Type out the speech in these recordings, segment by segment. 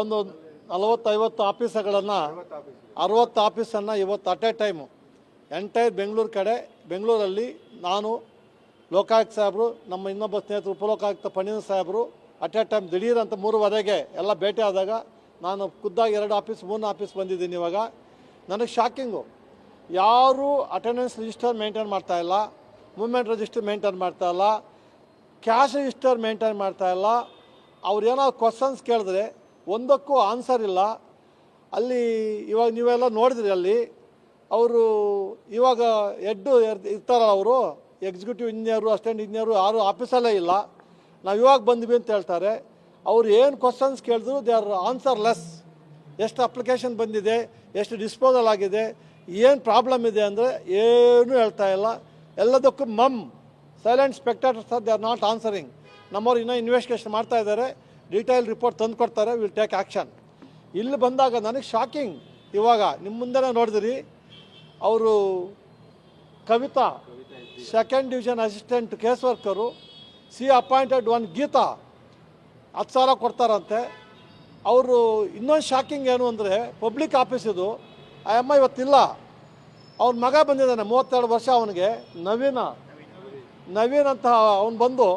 ಒಂದು ನಲವತ್ತೈವತ್ತು ಆಫೀಸ್ಗಳನ್ನು, ಅರವತ್ತು ಆಫೀಸನ್ನು ಇವತ್ತು at a time. Entire Bengaluru ಕಡೆ ಬೆಂಗಳೂರಲ್ಲಿ ನಾನು, ಲೋಕಾಯುಕ್ತ ಸಾಹೇಬರು, ನಮ್ಮ ಇನ್ನೊಬ್ಬ ಸ್ನೇಹಿತರು, ಉಪಲೋಕಾಯುಕ್ತ ಪಣೀನ್ ಸಾಹೇಬರು, ಅಟ್ ಎ ಟೈಮ್ ದಿಢೀರ್ ಅಂತ ಮೂರುವರೆಗೆ ಎಲ್ಲ ಭೇಟಿ ಆದಾಗ ನಾನು ಖುದ್ದಾಗಿ ಎರಡು ಆಫೀಸ್, ಮೂರು ಆಫೀಸ್ ಬಂದಿದ್ದೀನಿ ಇವಾಗ. ನನಗೆ ಶಾಕಿಂಗು ಯಾರೂ ಅಟೆಂಡೆನ್ಸ್ ರಿಜಿಸ್ಟರ್ ಮೇಂಟೈನ್ ಮಾಡ್ತಾ ಇಲ್ಲ ಮೂಮೆಂಟ್ ರಿಜಿಸ್ಟರ್ ಮೇಂಟೈನ್ ಮಾಡ್ತಾ ಇಲ್ಲ ಕ್ಯಾಶ್ ರಿಜಿಸ್ಟರ್ ಮೇಂಟೈನ್ ಮಾಡ್ತಾ ಇಲ್ಲ. ಅವ್ರು ಏನಾದ್ರು ಕ್ವಶನ್ಸ್ ಕೇಳಿದ್ರೆ ಒಂದಕ್ಕೂ ಆನ್ಸರ್ ಇಲ್ಲ. ಅಲ್ಲಿ ಇವಾಗ ನೀವೆಲ್ಲ ನೋಡಿದ್ರಿ ಅಲ್ಲಿ, ಅವರು ಇವಾಗ ಎಡ್ಡು ಇರ್ತಾರಲ್ಲ ಅವರು ಎಕ್ಸಿಕ್ಯೂಟಿವ್ ಇಂಜಿನಿಯರು ಅಸಿಸ್ಟೆಂಟ್ ಇಂಜಿನಿಯರು ಯಾರು ಆಫೀಸಲ್ಲೇ ಇಲ್ಲ. ನಾವು ಇವಾಗ ಬಂದ್ವಿ ಅಂತ ಹೇಳ್ತಾರೆ. ಅವ್ರು ಏನು ಕ್ವಶನ್ಸ್ ಕೇಳಿದ್ರು ದೇ ಆರ್ ಆನ್ಸರ್ ಲೆಸ್ ಎಷ್ಟು ಅಪ್ಲಿಕೇಶನ್ ಬಂದಿದೆ, ಎಷ್ಟು ಡಿಸ್ಪೋಸಲ್ ಆಗಿದೆ, ಏನು ಪ್ರಾಬ್ಲಮ್ ಇದೆ ಅಂದರೆ ಏನೂ ಹೇಳ್ತಾ ಇಲ್ಲ. ಎಲ್ಲದಕ್ಕೂ mum silent spectators they are not answering ನಮ್ಮವ್ರು ಇನ್ನೂ ಇನ್ವೆಸ್ಟಿಗೇಷನ್ ಮಾಡ್ತಾ ಇದ್ದಾರೆ. ಡೀಟೇಲ್ ರಿಪೋರ್ಟ್ ತಂದು ಕೊಡ್ತಾರೆ ವಿಲ್ ಟೇಕ್ ಆ್ಯಕ್ಷನ್ ಇಲ್ಲಿ ಬಂದಾಗ ನನಗೆ ಶಾಕಿಂಗ್ ಇವಾಗ ನಿಮ್ಮ ಮುಂದೆನೇ ನೋಡಿದ್ರಿ, ಅವರು Kavita second division assistant case worker she appointed one Geeta, ಹತ್ತು ಸಾವಿರ ಕೊಡ್ತಾರಂತೆ. ಅವರು ಇನ್ನೊಂದು ಶಾಕಿಂಗ್ ಏನು ಅಂದರೆ ಪಬ್ಲಿಕ್ ಆಫೀಸ್ ಇದು, ಆ ಅಮ್ಮ ಇವತ್ತಿಲ್ಲ. ಅವ್ನ ಮಗ ಬಂದಿದ್ದಾನೆ, ಮೂವತ್ತೆರಡು ವರ್ಷ ಅವನಿಗೆ. ನವೀನ. ನವೀನ್ ಅಂತ ಅವ್ನು ಬಂದು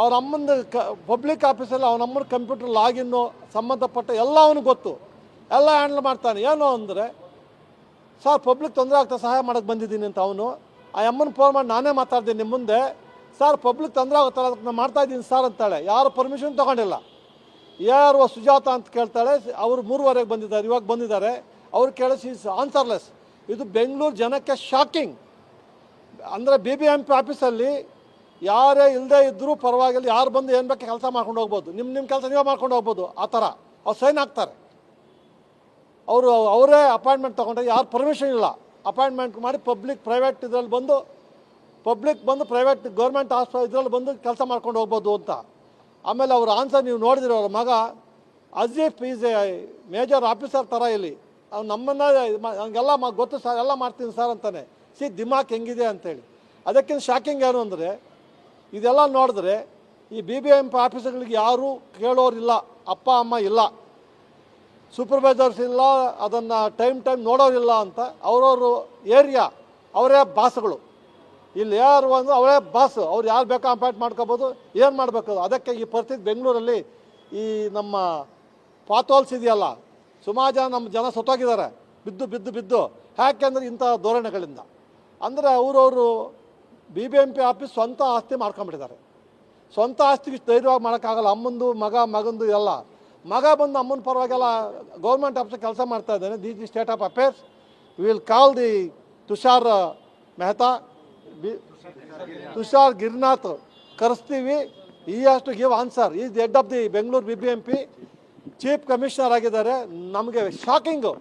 ಅವ್ರ ಅಮ್ಮಂದು ಕ ಪಬ್ಲಿಕ್ ಆಫೀಸಲ್ಲಿ ಅವನ ಅಮ್ಮನ ಕಂಪ್ಯೂಟರ್ ಲಾಗಿನ್ನು ಸಂಬಂಧಪಟ್ಟ ಎಲ್ಲ ಅವನಿಗೆ ಗೊತ್ತು. ಎಲ್ಲ ಹ್ಯಾಂಡಲ್ ಮಾಡ್ತಾನೆ. ಏನು ಅಂದರೆ, ಸರ್ ಪಬ್ಲಿಕ್ ತೊಂದರೆ ಆಗ್ತಾ ಸಹಾಯ ಮಾಡೋಕ್ಕೆ ಬಂದಿದ್ದೀನಿ ಅಂತ ಅವನು. ಆ ಅಮ್ಮನ ಫೋನ್ ಮಾಡಿ ನಾನೇ ಮಾತಾಡ್ತೀನಿ ನಿಮ್ಮ ಮುಂದೆ. ಸರ್ ಪಬ್ಲಿಕ್ ತೊಂದರೆ ಆಗುತ್ತಲ್ಲ ಅದಕ್ಕೆ ನಾನು ಮಾಡ್ತಾ ಇದ್ದೀನಿ ಸರ್ ಅಂತಾಳೆ. ಯಾರು ಪರ್ಮಿಷನ್ ತೊಗೊಂಡಿಲ್ಲ. ಯಾರು ಸುಜಾತ ಅಂತ ಕೇಳ್ತಾಳೆ. ಅವರು ಮೂರುವರೆಗೆ ಬಂದಿದ್ದಾರೆ. ಇವಾಗ ಬಂದಿದ್ದಾರೆ. ಅವ್ರು ಕೇಳಿಸಿ ಆನ್ಸರ್ಲೆಸ್ ಇದು ಬೆಂಗಳೂರು ಜನಕ್ಕೆ ಶಾಕಿಂಗ್ ಅಂದರೆ ಬಿ ಬಿ ಎಂ ಪಿ ಆಫೀಸಲ್ಲಿ ಯಾರೇ ಇಲ್ಲದೆ ಇದ್ದರೂ ಪರವಾಗಿಲ್ಲ, ಯಾರು ಬಂದು ಏನು ಬೇಕು ಕೆಲಸ ಮಾಡ್ಕೊಂಡು ಹೋಗ್ಬೋದು. ನಿಮ್ಮ ನಿಮ್ಮ ಕೆಲಸ ನೀವೇ ಮಾಡ್ಕೊಂಡು ಹೋಗ್ಬೋದು, ಆ ಥರ. ಅವ್ರು ಸೈನ್ ಹಾಕ್ತಾರೆ ಅವರು ಅವರೇ ಅಪಾಯಿಂಟ್ಮೆಂಟ್ ತೊಗೊಂಡ್ರೆ ಯಾರು ಪರ್ಮಿಷನ್ ಇಲ್ಲ. ಅಪಾಯಿಂಟ್ಮೆಂಟ್ ಮಾಡಿ ಪಬ್ಲಿಕ್ ಪ್ರೈವೇಟ್ ಇದರಲ್ಲಿ ಬಂದು, ಪಬ್ಲಿಕ್ ಬಂದು ಪ್ರೈವೇಟ್ ಗೌರ್ಮೆಂಟ್ ಹಾಸ್ಪಿಟಲ್ ಇದರಲ್ಲಿ ಬಂದು ಕೆಲಸ ಮಾಡ್ಕೊಂಡು ಹೋಗ್ಬೋದು ಅಂತ. ಆಮೇಲೆ ಅವ್ರ ಆನ್ಸರ್ ನೀವು ನೋಡಿದಿರೋ ಅವ್ರ ಮಗ, Ajeef is a major officer ಥರ ಇಲ್ಲಿ. ಅವ್ನು ನಮ್ಮನ್ನು ಹಂಗೆಲ್ಲ ಮಾ, ಗೊತ್ತು ಸರ್, ಎಲ್ಲ ಮಾಡ್ತೀನಿ ಸರ್ ಅಂತಾನೆ. ಸಿ, ದಿಮಾಕ್ ಹೆಂಗಿದೆ ಅಂತೇಳಿ. ಅದಕ್ಕಿಂತ ಶಾಕಿಂಗ್ ಏನು ಅಂದರೆ ಇದೆಲ್ಲ ನೋಡಿದ್ರೆ ಈ ಬಿ ಬಿ ಎಂ ಪಿ ಆಫೀಸರ್ಗಳಿಗೆ ಯಾರೂ ಕೇಳೋರಿಲ್ಲ, ಅಪ್ಪ, ಅಮ್ಮ ಇಲ್ಲ. ಸೂಪರ್ವೈಸರ್ಸ್ ಇಲ್ಲ, ಅದನ್ನು ಟೈಮ್ ಟೈಮ್ ನೋಡೋರಿಲ್ಲ ಅಂತ ಅವರವರು ಏರಿಯಾ ಅವರೇ ಬಾಸ್ಗಳು ಇಲ್ಲಿ ಯಾರು ಅಂದ್ರೆ ಅವರೇ ಬಾಸ್ ಅವ್ರು ಯಾರು ಬೇಕೋ ಅಪಾಯಿಂಟ್ ಮಾಡ್ಕೋಬೋದು, ಏನು ಮಾಡಬೇಕು ಅದಕ್ಕೆ ಈ ಪರಿಸ್ಥಿತಿ ಬೆಂಗಳೂರಲ್ಲಿ ಈ ನಮ್ಮ ಪಾತೋಲ್ಸ್ ಇದೆಯಲ್ಲ, ಸುಮಾರು ಜನ ನಮ್ಮ ಜನ ಸತ್ತೋಗಿದ್ದಾರೆ, ಬಿದ್ದು ಬಿದ್ದು ಬಿದ್ದು. ಯಾಕೆಂದ್ರೆ ಇಂಥ ಧೋರಣೆಗಳಿಂದ. ಅಂದರೆ ಅವರವರು B B M P office ಸ್ವಂತ ಆಸ್ತಿ ಮಾಡ್ಕೊಂಬಿಟ್ಟಿದ್ದಾರೆ ಸ್ವಂತ ಆಸ್ತಿಗೆ ಧೈರ್ಯವಾಗಿ ಮಾಡೋಕ್ಕಾಗಲ್ಲ. ಅಮ್ಮಂದು, ಮಗ, ಮಗಂದು ಎಲ್ಲ. ಮಗ ಬಂದು ಅಮ್ಮನ ಪರವಾಗೆಲ್ಲ ಗೌರ್ಮೆಂಟ್ ಆಫೀಸ್ ಕೆಲಸ ಮಾಡ್ತಾ ಇದ್ದಾನೆ. The the state of affairs will call the Tushar Mehta. B, Tushar Girinath ಕರೆಸ್ತೀವಿ. ಈ ಅಷ್ಟು give answer is the head of the Bengaluru B B M P chief commissioner ಆಗಿದ್ದಾರೆ. ನಮಗೆ ಶಾಕಿಂಗು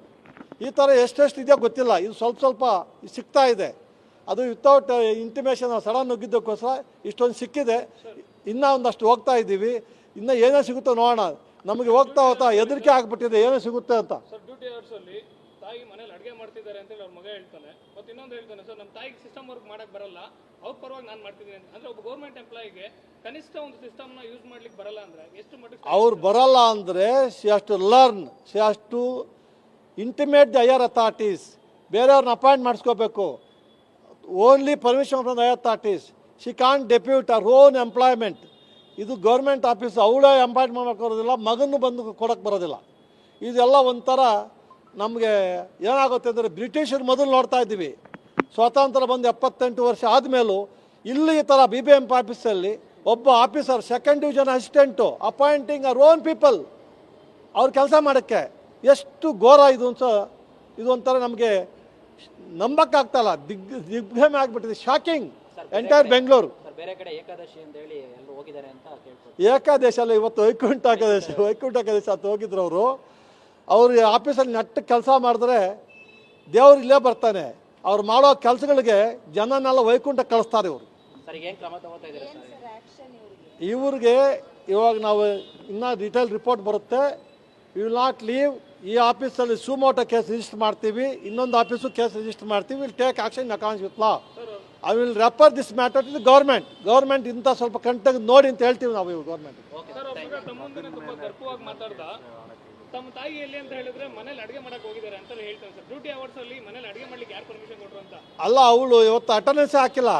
ಈ ಥರ ಎಷ್ಟೆಷ್ಟು ಇದೆಯೋ ಗೊತ್ತಿಲ್ಲ. ಇದು ಸ್ವಲ್ಪ ಸ್ವಲ್ಪ ಸಿಗ್ತಾ ಇದೆ. ಅದು ವಿತೌಟ್ ಇಂಟಿಮೇಷನ್ ಸಡನ್ ನುಗ್ಗಿದ್ದಕ್ಕೋಸ್ಕರ ಇಷ್ಟೊಂದು ಸಿಕ್ಕಿದೆ. ಇನ್ನೂ ಒಂದಷ್ಟು ಹೋಗ್ತಾ ಇದ್ದೀವಿ. ಇನ್ನೂ ಏನೇ ಸಿಗುತ್ತೋ ನೋಡೋಣ. ನಮಗೆ ಹೋಗ್ತಾ ಹೋಗ್ತಾ ಹೆದರಿಕೆ ಆಗ್ಬಿಟ್ಟಿದೆ. ಏನೇ ಸಿಗುತ್ತೆ ಅಂತ. ಸರ್ ಡ್ಯೂಟಿ ತಾಯಿ ಮನೇಲಿ ಅಡುಗೆ ಮಾಡ್ತಿದ್ದಾರೆ ಅಂತೇಳಿ ಅವ್ರ ಮಗ ಹೇಳ್ತಾನೆ. ಮತ್ತೆ ಇನ್ನೊಂದು ಹೇಳ್ತಾನೆ ಸರ್ ನಮ್ಮ ತಾಯಿಗೆ ಸಿಸ್ಟಮ್ ವರ್ಕ್ ಮಾಡೋಕೆ ಬರಲ್ಲ. ಅವ್ರ ಪರವಾಗಿ ನಾನು ಮಾಡ್ತಿದ್ದೀನಿ ಅಂತ. ಅಂದ್ರೆ ಒಬ್ಬ ಗೌರ್ಮೆಂಟ್ ಎಂಪ್ಲಾಯಿಗೆ ಕನಿಷ್ಠ ಒಂದು ಸಿಸ್ಟಮ್ನ ಯೂಸ್ ಮಾಡ್ಲಿಕ್ಕೆ ಬರಲ್ಲ ಅಂದ್ರೆ ಎಷ್ಟು ಮಟ್ಟಿಗೆ ಅವ್ರು ಬರಲ್ಲ ಅಂದರೆ she has to learn she has to intimate the higher authorities ಬೇರೆಯವ್ರನ್ನ appoint ಮಾಡಿಸ್ಕೋಬೇಕು. Only from the higher authorities she can depute our own employment ಇದು ಗೌರ್ಮೆಂಟ್ ಆಫೀಸ್ ಅವಳೇ ಎಂಪಾಯಿಂಟ್ ಮಾಡೋಕ್ಕೆ ಬರೋದಿಲ್ಲ ಮಗನೂ ಬಂದು ಕೊಡೋಕ್ಕೆ ಬರೋದಿಲ್ಲ. ಇದೆಲ್ಲ ಒಂಥರ ನಮಗೆ ಏನಾಗುತ್ತೆ ಅಂದರೆ ಬ್ರಿಟಿಷರು ಮೊದಲು ನೋಡ್ತಾ ಇದ್ದೀವಿ. ಸ್ವಾತಂತ್ರ್ಯ ಬಂದು ಎಪ್ಪತ್ತೆಂಟು ವರ್ಷ ಆದಮೇಲೂ ಇಲ್ಲಿ ಈ ಥರ ಬಿ ಬಿ ಎಂ ಆಫೀಸಲ್ಲಿ ಒಬ್ಬ officer second division assistant appointing our own people ಅವ್ರ ಕೆಲಸ ಮಾಡೋಕ್ಕೆ ಎಷ್ಟು ಘೋರ ಇದು ಅಂತ, ಇದು ಒಂಥರ ನಮಗೆ ನಂಬಕ್ಕಾಗ್ತಲ್ಲ ದಿಗ್ ದಿಗ್ಭ್ರಮೆ ಆಗ್ಬಿಟ್ಟಿದೆ ಶಾಕಿಂಗ್ ಎಂಟೈರ್ ಬೆಂಗಳೂರು ಸರ್ ಬೇರೆ ಕಡೆ ಏಕಾದಶಿ ಅಂತ ಹೇಳಿ ಎಲ್ಲರೂ ಹೋಗಿದ್ದಾರೆ ಅಂತ ಕೇಳ್ಕೊಳ್ತೀವಿ ಏಕಾದೇಶ ಅಲ್ಲ ಇವತ್ತು ವೈಕುಂಠ ಏಕಾದಶಿ ವೈಕುಂಠ ಏಕಾದಶಿ ಅಂತ ಹೋಗಿದ್ರು ಅವರು. ಅವರು ಆಫೀಸಲ್ಲಿ ನೆಟ್ಟ ಕೆಲಸ ಮಾಡಿದ್ರೆ ದೇವ್ರು ಇಲ್ಲೇ ಬರ್ತಾನೆ. ಅವ್ರು ಮಾಡೋ ಕೆಲಸಗಳಿಗೆ ಜನನೆಲ್ಲ ವೈಕುಂಠ ಕಳಿಸ್ತಾರೆ ಇವರು. ಸರ್ ಈಗ ಏನು ಕ್ರಮ ತಗೋತಾ ಇದ್ದೀರಾ ಸರ್ ಇವ್ರಿಗೆ? ಇವಾಗ ನಾವು ಇನ್ನೂ ಡೀಟೇಲ್ ರಿಪೋರ್ಟ್ ಬರುತ್ತೆ. ವಿ ವಿಲ್ ನಾಟ್ ಲೀವ್ ಈ ಆಫೀಸಲ್ಲಿ ಸುಮೋಟೋ ಕೇಸ್ ರಿಜಿಸ್ಟರ್ ಮಾಡ್ತೀವಿ. ಇನ್ನೊಂದು ಆಫೀಸು ಕೇಸ್ ರಿಜಿಸ್ಟರ್ ಮಾಡ್ತೀವಿ. Will take action accordance with law I will refer this matter to government government ಇಂಥ ಸ್ವಲ್ಪ ಕಣ್ತಾಗ ನೋಡಿ ಅಂತ ಹೇಳ್ತೀವಿ ನಾವು ಇವು ಗೌರ್ಮೆಂಟ್ ಅಲ್ಲ ಅವಳು ಇವತ್ತು ಅಟೆಂಡೆನ್ಸ್ ಹಾಕಿಲ್ಲ.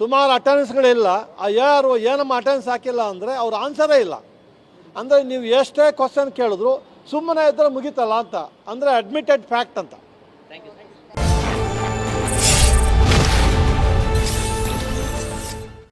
ಸುಮಾರು ಅಟೆಂಡೆನ್ಸ್ಗಳಿಲ್ಲ ಆ ಯಾರು ಏನಮ್ಮ ಅಟೆಂಡೆನ್ಸ್ ಹಾಕಿಲ್ಲ ಅಂದರೆ ಅವ್ರ ಆನ್ಸರೇ ಇಲ್ಲ. ಅಂದರೆ ನೀವು ಎಷ್ಟೇ ಕ್ವಶನ್ ಕೇಳಿದ್ರು ಸುಮ್ಮನೆ ಇದ್ರೆ ಮುಗಿತಲ್ಲ ಅಂತ. ಅಂದರೆ ಅಡ್ಮಿಟೆಡ್ ಫ್ಯಾಕ್ಟ್ ಅಂತ.